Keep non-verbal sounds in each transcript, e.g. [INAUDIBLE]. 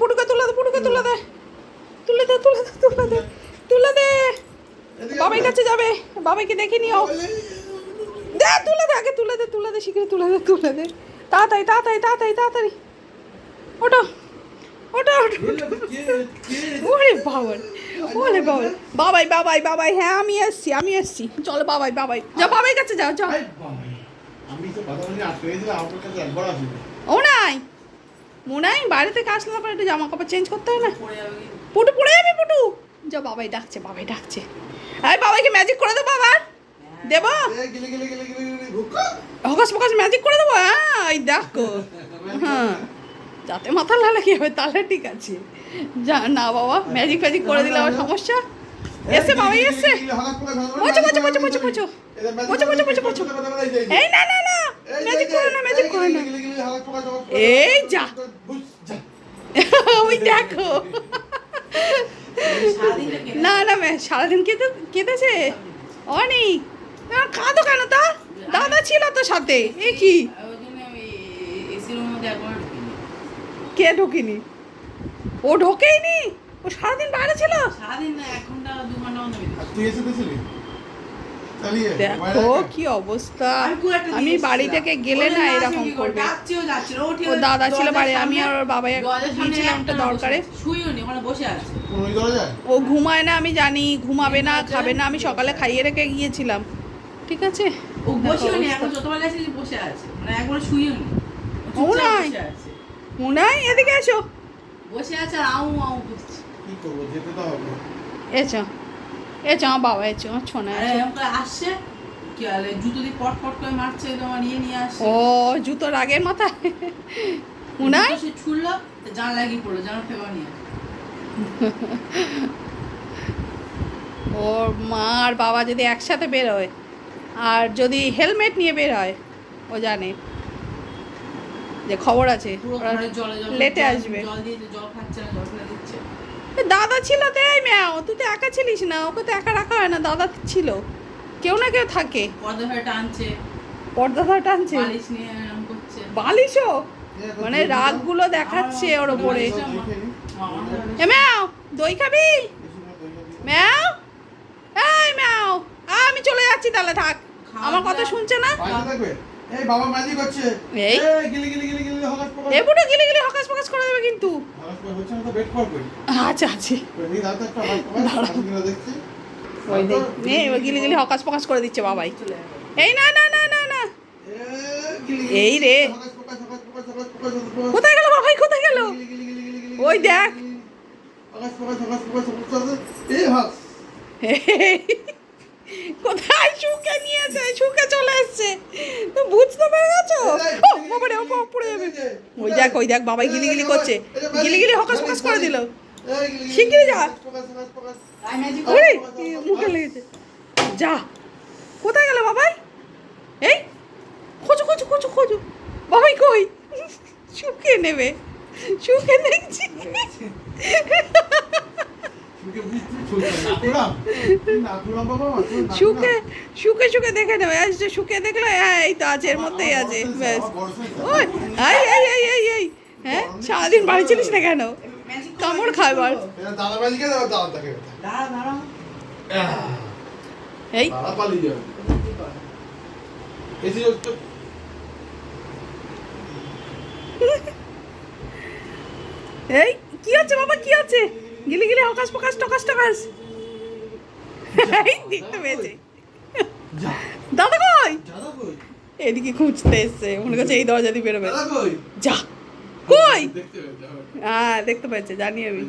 পুটুকে তুলে দে পুটুকে তুলে দে। তুলে দে তুলে দে তুলে দে তুলে দে। বাবাই কাছে যাবে বাবাইকে দেখে নিও দে তুলে দে আগে তুলে দে তুলে দে শিখে তুলে দে তুলে দে। তাড়াতাড়ি তাড়াতাড়ি তাড়াতাড়ি তাড়াতাড়ি। ওটো ওটো ওরে বাবা ওরে বাবা বাবাই বাবাই বাবাই হ্যাঁ আমি এসছি আমি এসছি। চলো বাবাই বাবাই। যা বাবাই কাছে যাও যাও। ও নাই। মোনাই বাইরে থেকে আসলে তারপর একটু জামা কাপড় চেঞ্জ করতে হয় না। পুটু পড়ে যাবি পুটু? যা বাবাই ডাকছে বাবাই ডাকছে। আরে বাবাইকে ম্যাজিক করে দেবো আবার? দেবো? এ, গিলে গিলে গিলে গিলে গিলে ভুক্কা। হকাস ফকাস ম্যাজিক করে দেবো? হ্যাঁ এই দেখো। [LAUGHS] হ্যাঁ। যাতে মাথা লালা কি হবে তাহলে ঠিক আছে। যা না বাবা ম্যাজিক ফ্যাজিক করে দিলে আবার সমস্যা। এসে বাবাই এসে। গিলে হঠাৎ করে ধরো, মোচো, এই না না না ম্যাজিক করে না ম্যাজিক করে না এই যা। ওই দেখো না না সারাদিন কেঁদে কেঁদেছে অনেক কাঁদো কেন তা দাদা ছিল তো সাথে এ কি। কে ঢোকেনি ও ঢোকেইনি ও সারাদিন বাইরে ছিল সারাদিন না এক ঘণ্টা দু ঘণ্টা তুই এসে দেখো কি অবস্থা। আমি বাড়ি থেকে গেলে না এরকম করবে। ও দাদা ছিল বাড়ি আমি আর ওর বাবা গিয়েছিলাম একটা দরকারে? ও ঘুমায় না আমি জানি ঘুমাবে না খাবে না আমি সকালে খাইয়ে রেখে গিয়েছিলাম। ঠিক আছে? ও বসেও নি, দেখো এখন যতবার গেছে বসে আছে। মানে একবার নি। মুনাই এদিকে এসো। বসে আছে আউ আউ করছে। কি করব, যেতে তো হবে। এসো। এসো আমার বাবা এসো আমার ছোনা আরে এসো এরকম করে আসছে, কি জুতো দিয়ে পট পট করে মারছে তোমার ইয়ে নিয়ে আসছে। ও জুতো রাগের মাথায়? মুনাই সে ছুড়লো জানলা গিয়ে পড়ল জানলা ফেবা নিয়ে ওর মা আর বাবা যদি একসাথে বের হয় আর যদি হেলমেট নিয়ে বের হয় ও জানে যে খবর আছে লেটে আসবে। জল দিয়ে জল খাচ্ছে না জল দিচ্ছে। দাদা ছিল তো এই ম্যাও তুই তো একা ছিলিস না ওকে তো একা রাখা হয় না দাদা ছিল। কেউ না কেউ থাকে। পর্দা টানছে। পর্দা ধরে টানছে? বালিশ নিয়ে এরম করছে। বালিশও? মানে রাগগুলো দেখাচ্ছে ওর দেখে এ ম্যাও দই খাবি? ম্যাও? এই ম্যাও আ, আমি চলে যাচ্ছি তাহলে থাক। আমার কথা শুনছে না? এই বাবা ম্যাজিক হচ্ছে এই। গিলে গিলে গিলে গিলে হঠাৎ করে- এ বুড়ো গিলে গিলে হকাস পকাস করে দেবে কিন্তু হঠাৎ করে হচ্ছে না তো বেড কর কই আচ্ছা কই, এই দাঁড়া তো একটা কর, হাসিগুলো দেখছি ওই দেখ নে গিলে গিলে হকাস পকাস করে দিচ্ছে বাবাই এই না না না না না এই রে। কোথায় গেল বাবাই কোথায় গেল ওই দেখ। হঠাৎ ফোকাস, হঠাৎ ফোকাস। এই হাত। কোথায় শুকে নিয়েছে শুকে চলে এসছে তো বুঝতে পেরে গেছো ও বাবারে ও পড়ে যাবে ওই দেখ ওই দেখ বাবাই গিলি গিলি করছে গিলি গিলি হকাস পকাস করে দিল শিগগিরই যা। Focus, focus. ওরে মুখে লেগেছে যা কোথায় গেল বাবাই এই খোঁজো খোঁজো খোঁজো খোঁজো বাবাই কই শুকিয়ে নেবে শুকে দেখছি শুকে। শুকে শুকে দেখে নেবে। আজ শুকে হ্যাঁ এই তো এর মধ্যেই আছে, ব্যাস। ওই, এই এই এই এই এই হ্যাঁ সারাদিন বাড়ি ছিলিস না কেন? কামড় খাবার এই। এই, কি আছে বাবা, কি আছে গিলি গিলি হকাস পকাস টকাস টকাস। দেখতে পেয়েছে দাদা কই? এদিকে খুঁজতে এসছে। মনে করছে এই দরজা দিয়ে বেরোবে। যা। কই। হ্যাঁ দেখতে পেয়েছে জানি আমি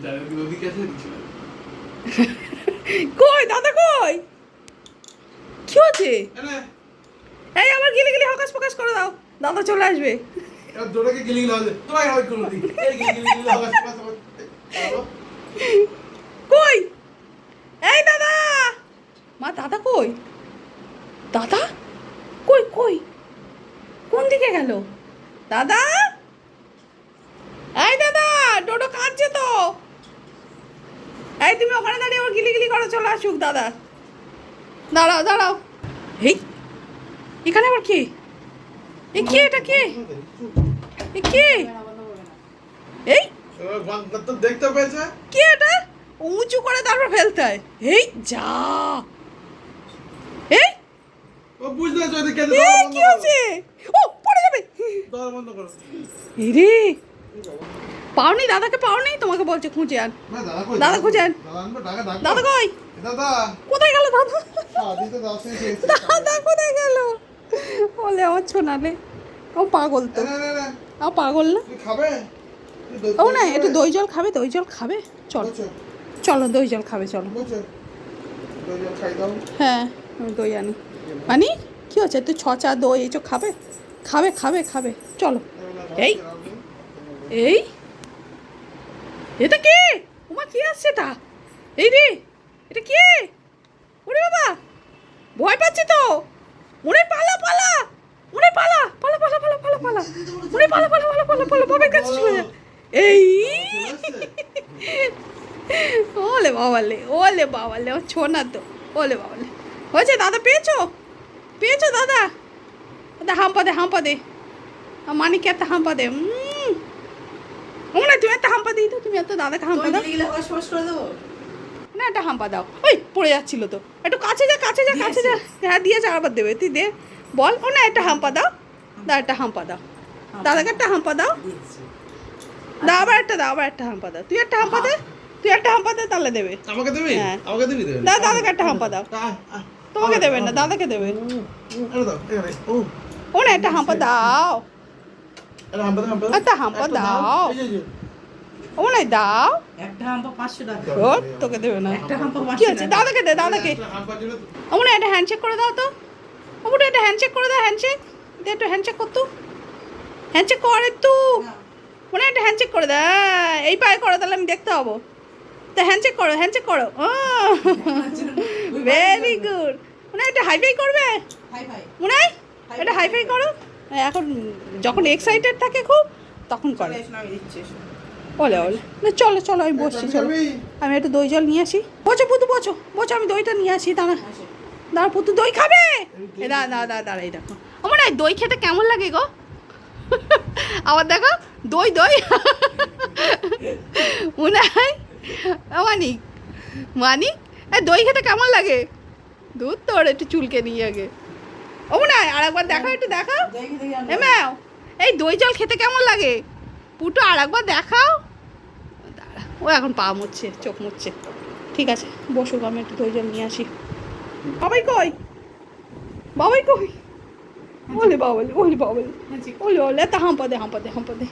কই দাদা কই? কি হচ্ছে এই আমার গিলি গিলি হকাস পকাস করে দাও। দাদা চলে আসবে। জোরেকে গিলি গিলি হবে। তোমায় হয় কোনো দিন এই গিলি গিলি বাস বাস কই? এই দাদা! মা, দাদা কই? দাদা? কই কই? কোন দিকে গেল? দাদা? এই দাদা, ডোডো কাঁদছে তো। এই তুমি ওখানে দাঁড়িয়ে ওর গিলি গিলি করে, চলে আসুক, দাদা। দাঁড়াও দাঁড়াও। এই এখানে আবার কে? এ কে এটা কে? এ কে? এই তো দেখতে পেয়েছে? কি এটা? উঁচু করে তারপর ফেলতে হয়। এই যা। এই ও বুঝতে কি ও পড়ে যাবে। বন্ধ করো। পাওনি দাদাকে পাওনি? তোমাকে বলছে খুঁজে আন। দাদা দাদা খুঁজেন। দাদা কই? দাদা। কোথায় গেল দাদা? দাদা কোথায় গেল? বলে আমার ছোনালে। ও পাগল তো। ও পাগল না? খাবে? ও না একটু দই জল খাবে দই জল খাবে চল? চলো দই জল খাবে চলো হ্যাঁ আমি দই আনি আনি কি হচ্ছে তুই ছ চা দই এইসব খাবে খাবে খাবে খাবে চলো এই। এই এটা কে ওমা কি আসছে তা এই রে এটা কে ওরে বাবা ভয় পাচ্ছি তো ওরে পালা পালা ওরে পালা পালা পালা পালা পালা পালা ওরে পালা পালা পালা পালা পালা বাবার কাছে চলে যা এই! ওলে বাবালে ওলে বাবালে ও ছোনা তো ওলে বাবালে। হয়েছে দাদা পেয়েছ? পেয়েছ দাদা? দাদা হাম্পা দে হাম্পা দে। মানিক একটা হাম্পা দে? উম। ওমা তুমি একটা হাম্পা দিই তো তুমি একটা দাদাকে হাম্পা দাও। না একটা হাম্পা দাও। ওই পড়ে যাচ্ছিল তো। একটু কাছে যা কাছে যা কাছে যা। হ্যাঁ দিয়েছে আবার দেবে। তুই দে। বল ও না একটা হাম্পা দাও। দাও একটা হাম্পা দাও। দাদাকে একটা হাম্পা দাও। দাও আবার একটা দাও আবার একটা হাম্পা দাও। তুই একটা হাম্পা দে তুই একটা হাম্পা দে তাহলে দেবে। আমাকে দিবি? হ্যাঁ। আমাকে দিবি দেবে? দাও দাদাকে একটা হাম্পা দাও। তোমাকে দেবে না দাদাকে দেবে। আরে ও ও না একটা হাম্পা দাও। আরে হাম্পা দাও একটা হাম্পা দাও। ও না দাও। একটা হাম্পা পাঁচশো টাকা। ও তোকে দেবে না। একটা হাম্পা কি হচ্ছে? দাদাকে দে দাদাকে। তো- অমন একটা হ্যান্ডশেক করে দাও তো। অমন একটা হ্যান্ডশেক করে দাও হ্যান্ডশেক দে একটু হ্যান্ডশেক কর তো। হ্যান্ডশেক কর একটু। মনে হয় একটা হ্যান্ডশেক করে দে। হ্যাঁ, এই পায়ে করো তাহলে আমি দেখতে হব। তো হ্যান্ডশেক করো হ্যান্ডশেক করো। ও ভেরি গুড মনে হয় একটা হাইফাই করবে? হাই ফাই মনে হয় এটা হাইফাই করো। এখন যখন এক্সাইটেড থাকে খুব তখন করে। ওলে বলে না চলো চলো আমি বসছি চলো। আমি একটু দই জল নিয়ে আসি। বচো পুতু বচো বচো আমি দইটা নিয়ে আসি দাঁড়া। আসো। দাঁড়া পুতু দই খাবে? দাঁড়া দাঁড়া দাঁড়া এই দেখো। আমার দই খেতে কেমন লাগে গো? আবার দেখো দই দই। মনে হয় মানিক মানিক দই খেতে কেমন লাগে? দুধ তোর একটু চুলকে নিয়ে আগে। ও মনে হয় আর একবার দেখো একটু দেখাও ম্যাও এই দই জল খেতে কেমন লাগে? পুটো আর একবার দেখাও ও এখন পা মুচ্ছে চোখ মুচ্ছে। ঠিক আছে বসুক আমি একটু দই জল নিয়ে আসি। বাবাই কই? বাবাই কই? ওলে বাবলে ওলে বাবলে হ্যাঁ। ওলে ওলে একটা হাম্পা দে হাম্পা দে হাম্পা দে।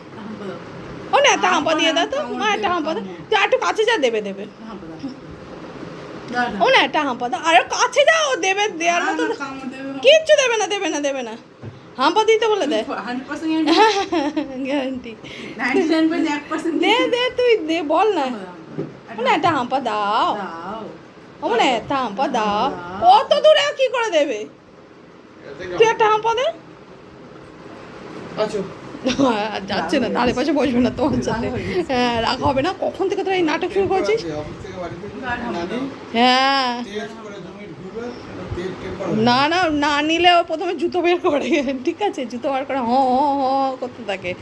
ও না একটা হাম্পা দিয়ে দাও তো মা একটা হাম্পা দে তুই একটু কাছে যা দেবে দেবে। ও না একটা হাম্পা দাও আর কাছে যাও দেবে দেওয়ার মতো। কিচ্ছু দেবে না দেবে না দেবে না হাম্পা দিতে বলে দে গ্যারান্টি দে দে তুই দে বল না। ও না একটা হাম্পা দাও। ও না একটা হাম্পা দাও কত দূরে কি করে দেবে তুই একটা হাম্পা দে। আচ্ছা। আর [LAUGHS] যাচ্ছে না ধারে পাশে বসবে না তোমার সাথে। হ্যাঁ রাগ হবে না। কখন থেকে তোরা এই নাটক শুরু করছিস? হ্যাঁ। না না না নিলে ও প্রথমে জুতো বের করে। [LAUGHS] ঠিক আছে জুতো বার করে হ হ হ করতে থাকে।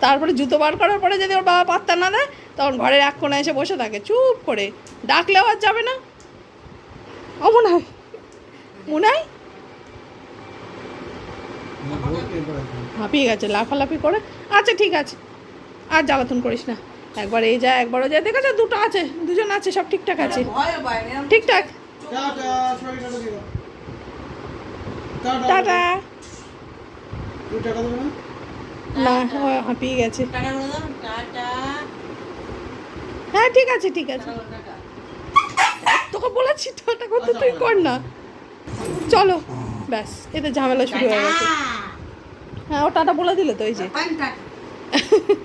তারপরে জুতো বার করার পরে যদি ওর বাবা পাত্তা না দেয় তখন ঘরের এক কোণে এসে বসে থাকে চুপ করে। ডাকলেও আর যাবে না। ও মনে হয়। মনে হয় হাঁপিয়ে গেছে লাফালাফি করে। আচ্ছা ঠিক আছে। আর জ্বালাতন করিস না। একবার এই যায় একবারও যায় দেখেছ দুটো আছে দুজন আছে সব ঠিকঠাক আছে। ঠিকঠাক। টাটা না? হাঁপিয়ে গেছে। হ্যাঁ ঠিক আছে ঠিক আছে। তোকে বলেছি টাটা করতে তুই কর না। চলো ব্যাস এতে ঝামেলা শুরু হয়ে গেছে। হ্যাঁ ও টাটা বলে দিলে তো এই যে টাটা। [LAUGHS]